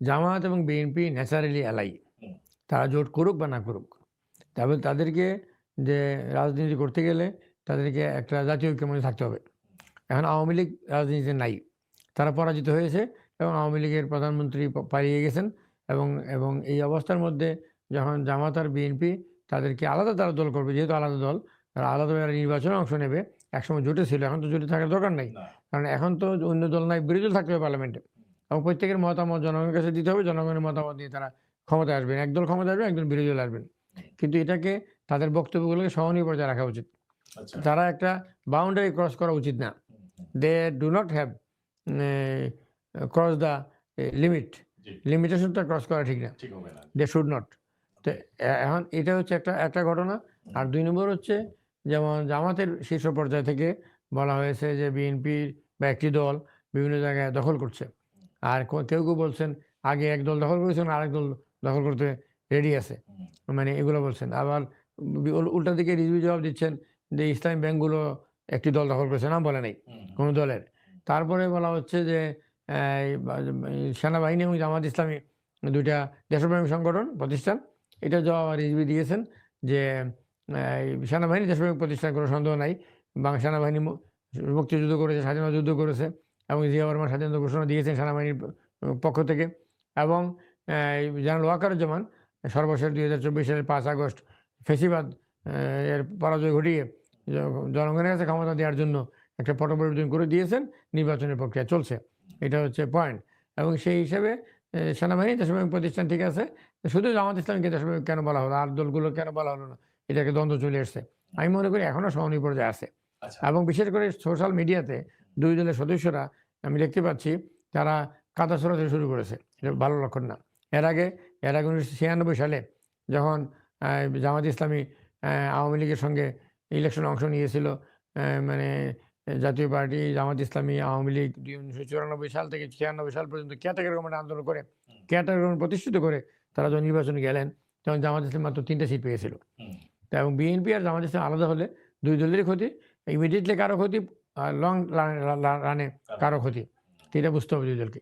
জামায়াত এবং BNP naturally ally তারা জোট করুক বা না করুক। তবে তাদেরকে যে রাজনীতি করতে গেলে তাদেরকে একটা জাতীয় ঐক্যের মধ্যে থাকতে হবে। এখন আওয়ামী লীগ রাজনীতিতে নাই। তারা পরাজিত হয়েছে এবং আওয়ামী লীগের প্রধানমন্ত্রী পালিয়ে গেছেন এবং এবং এই অবস্থার মধ্যে যখন জামাত আর বিএনপি তাদেরকে আলাদা তারা দল করবে যেহেতু আলাদা দল তারা আলাদাভাবে নির্বাচনে অংশ নেবে। একসময় জোটে ছিল এখন তো জোটে থাকার দরকার নাই। কারণ এখন তো অন্য দল নাই বিরোধী থাকতে হবে পার্লামেন্টে। এবং প্রত্যেকের মতামত জনগণের কাছে দিতে হবে জনগণের মতামত দিয়ে তারা ক্ষমতায় আসবেন। একদল ক্ষমতা আসবেন একদল বিরোধী দল আসবেন। কিন্তু এটাকে তাদের বক্তব্যগুলোকে সহনীয় পর্যায়ে রাখা উচিত। আচ্ছা। তারা একটা বাউন্ডারি ক্রস করা উচিত না। They do not have cross the limit লিমিটেশনটা cross করা ঠিক না। দে শুড নট তো এখন এটা হচ্ছে একটা একটা ঘটনা। আর দুই নম্বর হচ্ছে যেমন জামাতের শীর্ষ পর্যায় থেকে বলা হয়েছে যে বিএনপির বা একটি দল বিভিন্ন জায়গায় দখল করছে। আর কেউ কেউ বলছেন আগে এক দল দখল করেছেন আরেক দল দখল করতে রেডি আছে। মানে এগুলো বলছেন। আবার উল্টা দিকে রিজভি জবাব দিচ্ছেন যে ইসলামী ব্যাংকগুলো একটি দল দখল করেছে না বলে নাই কোনো দলের। তারপরে বলা হচ্ছে যে সেনাবাহিনী এবং জামাত ইসলামী দুইটা দেশপ্রেমী সংগঠন প্রতিষ্ঠান এটা জবাব রিজভি দিয়েছেন যে সেনাবাহিনী দেশপ্রেমিক প্রতিষ্ঠান কোনো সন্দেহ নাই। বাংলা সেনাবাহিনী মুক্তিযুদ্ধ করেছে স্বাধীনতা যুদ্ধ করেছে। এবং জিয়া বর্মা স্বাধীনতা ঘোষণা দিয়েছেন সেনাবাহিনীর পক্ষ থেকে। এবং জেনারেল ওয়াকারুজ্জামান সর্বশেষ দুই হাজার চব্বিশ সালের পাঁচ আগস্ট ফেসিবাদ এর পরাজয় ঘটিয়ে জনগণের কাছে ক্ষমতা দেওয়ার জন্য একটা পট পরিবর্তন করে দিয়েছেন নির্বাচনের প্রক্রিয়া চলছে। এটা হচ্ছে পয়েন্ট এবং সেই হিসেবে সেনাবাহিনী দেশপ্রেমিক প্রতিষ্ঠান ঠিক আছে শুধু জামাত ইসলামকে দেশপ্রেমিক কেন বলা হলো আর দলগুলো কেন বলা হলো না? এটাকে দ্বন্দ্ব চলে এসছে। আমি মনে করি এখনও সহনীয় পর্যায়ে আছে। আচ্ছা। এবং বিশেষ করে সোশ্যাল মিডিয়াতে দুই দলের সদস্যরা আমি দেখতে পাচ্ছি তারা কাদা ছড়াতে শুরু করেছে। এটা ভালো লক্ষণ না। এর আগে এর আগে উনিশশো ছিয়ানব্বই সালে যখন জামাত ইসলামী আওয়ামী লীগের সঙ্গে ইলেকশনে অংশ নিয়েছিল মানে জাতীয় পার্টি জামাত ইসলামী আওয়ামী লীগ উনিশশো চুরানব্বই সাল থেকে ছিয়ানব্বই সাল পর্যন্ত কেয়ারটেকার গভর্নমেন্ট আন্দোলন করে কেয়ারটেকার গভর্নমেন্ট প্রতিষ্ঠিত করে তারা যখন নির্বাচনে গেলেন তখন জামাত ইসলাম মাত্র তিনটা সিট পেয়েছিল। তা এবং বিএনপি আর জামাত ইসলাম আলাদা হলে দুই দলেরই ক্ষতি ইমিডিয়েটলি কারও ক্ষতি লং রানে কারও ক্ষতি। এটা বুঝতে হবে দুই দলকে